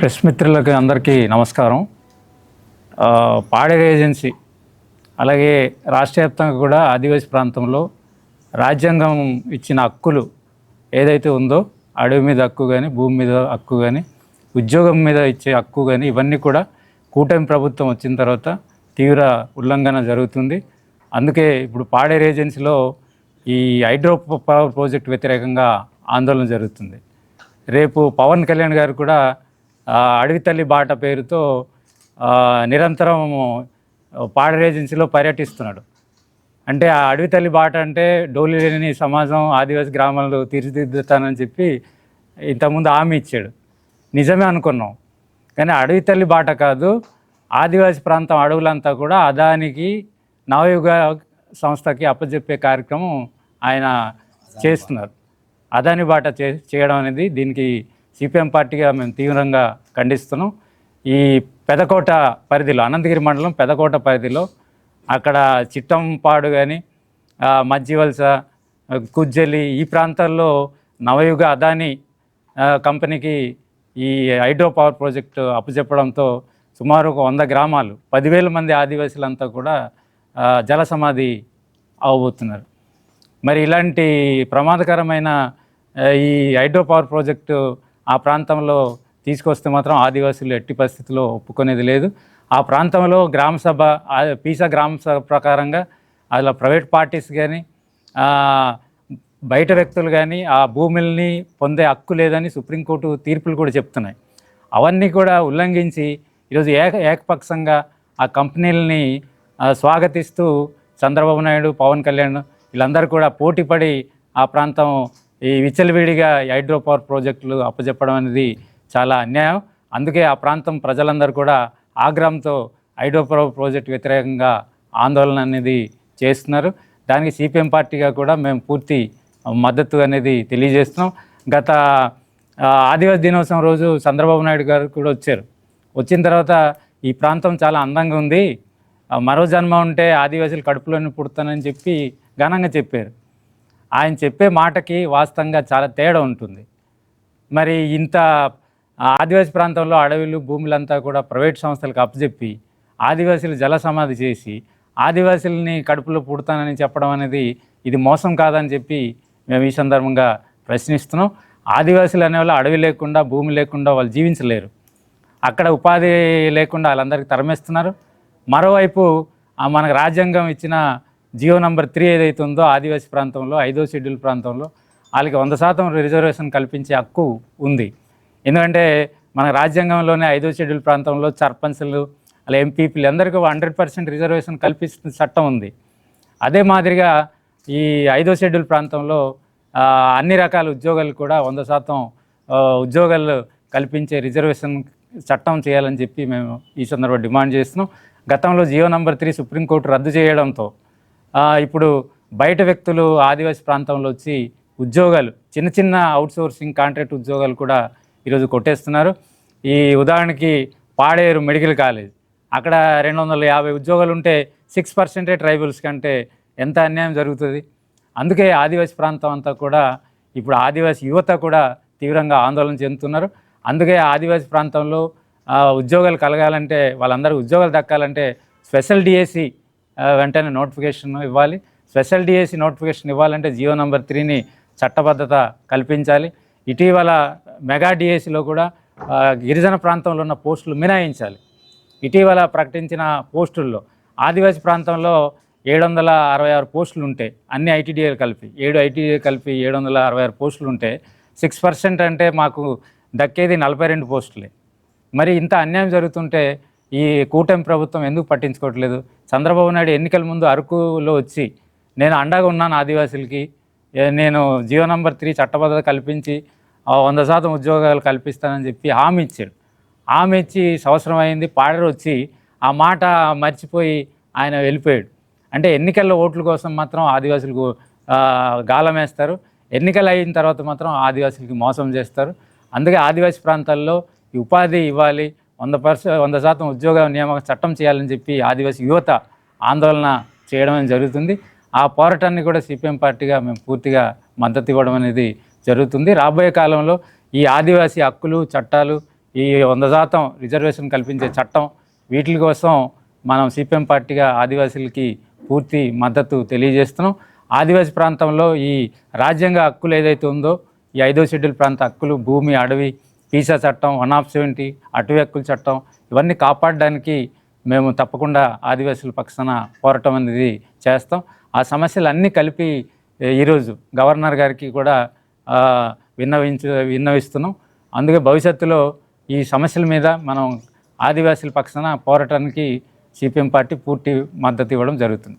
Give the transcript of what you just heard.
Press మిత్రులకి అందరికీ నమస్కారం. పాడేరు ఏజెన్సీ అలాగే రాష్ట్ర వ్యాప్తంగా కూడా ఆదివాసీ ప్రాంతంలో రాజ్యాంగం ఇచ్చిన హక్కులు ఏదైతే ఉందో అడవి మీద హక్కు కానీ భూమి మీద హక్కు కానీ ఉద్యోగం మీద ఇచ్చే హక్కు కానీ ఇవన్నీ కూడా కూటమి ప్రభుత్వం వచ్చిన తర్వాత తీవ్ర ఉల్లంఘన జరుగుతుంది. అందుకే ఇప్పుడు పాడేరు ఏజెన్సీలో ఈ హైడ్రో పవర్ ప్రాజెక్ట్ వ్యతిరేకంగా ఆందోళన జరుగుతుంది. రేపు పవన్ కళ్యాణ్ గారు కూడా అడవి తల్లి బాట పేరుతో నిరంతరం పాడర్ ఏజెన్సీలో పర్యటిస్తున్నాడు. అంటే ఆ అడవి తల్లి బాట అంటే డోలి లేని సమాజం ఆదివాసీ గ్రామాలు తీర్చిదిద్దుతానని చెప్పి ఇంతకుముందు హామీ ఇచ్చాడు. నిజమే అనుకున్నాం. కానీ అడవి తల్లి బాట కాదు ఆదివాసీ ప్రాంతం అడవులంతా కూడా అదానికి నవయుగ సంస్థకి అప్పచెప్పే కార్యక్రమం ఆయన చేస్తున్నారు. అదాని బాట చే చేయడం అనేది దీనికి సిపిఎం పార్టీగా మేము తీవ్రంగా ఖండిస్తున్నాం. ఈ పెదకోట పరిధిలో అనంతగిరి మండలం పెదకోట పరిధిలో అక్కడ చిట్టంపాడు కానీ మజ్జివలస కుజ్జలి ఈ ప్రాంతాల్లో నవయుగ అదాని కంపెనీకి ఈ హైడ్రో పవర్ ప్రాజెక్టు అప్పచెప్పడంతో సుమారు ఒక వంద గ్రామాలు పదివేల మంది ఆదివాసులంతా కూడా జల సమాధి అవబోతున్నారు. మరి ఇలాంటి ప్రమాదకరమైన ఈ హైడ్రో పవర్ ప్రాజెక్టు ఆ ప్రాంతంలో తీసుకొస్తే మాత్రం ఆదివాసులు ఎట్టి పరిస్థితుల్లో ఒప్పుకునేది లేదు. ఆ ప్రాంతంలో గ్రామ సభ పీసా గ్రామ సభ ప్రకారంగా అలా ప్రైవేట్ పార్టీస్ కానీ బయట వ్యక్తులు కానీ ఆ భూముల్ని పొందే హక్కు లేదని సుప్రీంకోర్టు తీర్పులు కూడా చెప్తున్నాయి. అవన్నీ కూడా ఉల్లంఘించి ఈరోజు ఏక ఏకపక్షంగా ఆ కంపెనీలని స్వాగతిస్తూ చంద్రబాబు నాయుడు పవన్ కళ్యాణ్ వీళ్ళందరూ కూడా పోటీపడి ఆ ప్రాంతం ఈ విచ్చలవిడిగా హైడ్రో పవర్ ప్రాజెక్టులు అప్పచెప్పడం అనేది చాలా అన్యాయం. అందుకే ఆ ప్రాంతం ప్రజలందరూ కూడా ఆగ్రహంతో హైడ్రో పవర్ ప్రాజెక్టు వ్యతిరేకంగా ఆందోళన అనేది చేస్తున్నారు. దానికి సిపిఎం పార్టీగా కూడా మేము పూర్తి మద్దతు అనేది తెలియజేస్తున్నాం. గత ఆ, ఆదివాసీ దినోత్సవం రోజు చంద్రబాబు నాయుడు గారు కూడా వచ్చారు. వచ్చిన తర్వాత ఈ ప్రాంతం చాలా అందంగా ఉంది. మరో జన్మ ఉంటే ఆదివాసులు కడుపులోనే పుడతానని చెప్పి ఘనంగా చెప్పారు. ఆయన చెప్పే మాటకి వాస్తవంగా చాలా తేడా ఉంటుంది. మరి ఇంత ఆదివాసీ ప్రాంతంలో అడవులు భూములంతా కూడా ప్రైవేట్ సంస్థలకు అప్పచెప్పి ఆదివాసీలు జల సమాధి చేసి ఆదివాసీలని కడుపులో పుడతానని చెప్పడం అనేది ఇది మోసం కాదని చెప్పి మేము ఈ సందర్భంగా ప్రశ్నిస్తున్నాం. ఆదివాసీలు అనేవాళ్ళు అడవి లేకుండా భూమి లేకుండా వాళ్ళు జీవించలేరు. అక్కడ ఉపాధి లేకుండా వాళ్ళందరికీ తరమేస్తున్నారు. మరోవైపు మనకు రాజ్యాంగం ఇచ్చిన జియో నంబర్ త్రీ ఏదైతే ఉందో ఆదివాసీ ప్రాంతంలో ఐదో షెడ్యూల్ ప్రాంతంలో వాళ్ళకి వంద శాతం రిజర్వేషన్ కల్పించే హక్కు ఉంది. ఎందుకంటే మన రాజ్యాంగంలోనే ఐదో షెడ్యూల్ ప్రాంతంలో సర్పంచ్లు అలా ఎంపీపీలు అందరికీ హండ్రెడ్ పర్సెంట్ రిజర్వేషన్ కల్పిస్తున్న చట్టం ఉంది. అదే మాదిరిగా ఈ ఐదో షెడ్యూల్ ప్రాంతంలో అన్ని రకాల ఉద్యోగాలు కూడా వంద శాతం ఉద్యోగాలు కల్పించే రిజర్వేషన్ చట్టం చేయాలని చెప్పి మేము ఈ సందర్భంగా డిమాండ్ చేస్తున్నాం. గతంలో జియో నంబర్ త్రీ సుప్రీంకోర్టు రద్దు చేయడంతో ఇప్పుడు బయట వ్యక్తులు ఆదివాసీ ప్రాంతంలో వచ్చి ఉద్యోగాలు చిన్న చిన్న అవుట్సోర్సింగ్ కాంట్రాక్ట్ ఉద్యోగాలు కూడా ఈరోజు కొట్టేస్తున్నారు. ఈ ఉదాహరణకి పాడేరు మెడికల్ కాలేజ్ అక్కడ రెండు వందల యాభై ఉద్యోగాలు ఉంటే సిక్స్ పర్సెంటే ట్రైబల్స్ కంటే ఎంత అన్యాయం జరుగుతుంది? అందుకే ఆదివాసీ ప్రాంతం అంతా కూడా ఇప్పుడు ఆదివాసీ యువత కూడా తీవ్రంగా ఆందోళన చెందుతున్నారు. అందుకే ఆదివాసీ ప్రాంతంలో ఉద్యోగాలు కలగాలంటే వాళ్ళందరూ ఉద్యోగాలు దక్కాలంటే స్పెషల్ డిఎస్సి వెంటనే నోటిఫికేషన్ ఇవ్వాలి. స్పెషల్ డిఎస్సి నోటిఫికేషన్ ఇవ్వాలంటే జియో నంబర్ త్రీని చట్టబద్ధత కల్పించాలి. ఇటీవల మెగా డిఎస్సిలో కూడా గిరిజన ప్రాంతంలో ఉన్న పోస్టులు మినాయించాలి ఇటీవల ప్రకటించిన పోస్టుల్లో ఆదివాసీ ప్రాంతంలో ఏడు వందల అరవై ఆరు పోస్టులు ఉంటాయి అన్ని ఐటీడీఏలు కలిపి ఏడు ఐటీడీఏలు కలిపి ఏడు వందల అరవై ఆరు పోస్టులు ఉంటే సిక్స్ పర్సెంట్ అంటే మాకు దక్కేది నలభై రెండు పోస్టులే. మరి ఇంత అన్యాయం జరుగుతుంటే ఈ కూటమి ప్రభుత్వం ఎందుకు పట్టించుకోవట్లేదు? చంద్రబాబు నాయుడు ఎన్నికల ముందు అరకులో వచ్చి నేను అండగా ఉన్నాను ఆదివాసులకి. నేను జియో నంబర్ త్రీ చట్టబద్ధత కల్పించి వంద శాతం ఉద్యోగాలు కల్పిస్తానని చెప్పి హామీ ఇచ్చాడు. హామీ ఇచ్చి సంవత్సరం అయింది పాడరు వచ్చి ఆ మాట మర్చిపోయి ఆయన వెళ్ళిపోయాడు. అంటే ఎన్నికల్లో ఓట్ల కోసం మాత్రం ఆదివాసులకు గాలం వేస్తారు. ఎన్నికలు అయిన తర్వాత మాత్రం ఆదివాసులకి మోసం చేస్తారు. అందుకే ఆదివాసీ ప్రాంతాల్లో ఈ ఉపాధి ఇవ్వాలి. వంద పర్స వంద శాతం ఉద్యోగ నియామక చట్టం చేయాలని చెప్పి ఆదివాసీ యువత ఆందోళన చేయడం అనేది జరుగుతుంది. ఆ పోరాటాన్ని కూడా సిపిఎం పార్టీగా మేము పూర్తిగా మద్దతు ఇవ్వడం అనేది జరుగుతుంది. రాబోయే కాలంలో ఈ ఆదివాసీ హక్కులు చట్టాలు ఈ వంద శాతం రిజర్వేషన్ కల్పించే చట్టం వీటి కోసం మనం సిపిఎం పార్టీగా ఆదివాసీలకి పూర్తి మద్దతు తెలియజేస్తున్నాం. ఆదివాసీ ప్రాంతంలో ఈ రాజ్యాంగ హక్కులు ఏదైతే ఉందో ఈ ఐదో షెడ్యూల్ ప్రాంత హక్కులు భూమి అడవి పీసా చట్టం వన్ ఆఫ్ సెవెంటీ అటవీ హక్కుల చట్టం ఇవన్నీ కాపాడడానికి మేము తప్పకుండా ఆదివాసుల పక్షాన పోరాటం అనేది చేస్తాం. ఆ సమస్యలు అన్నీ కలిపి ఈరోజు గవర్నర్ గారికి కూడా విన్నవించ విన్నవిస్తున్నాం. అందుకే భవిష్యత్తులో ఈ సమస్యల మీద మనం ఆదివాసుల పక్షాన పోరాటానికి సిపిఎం పార్టీ పూర్తి మద్దతు ఇవ్వడం జరుగుతుంది.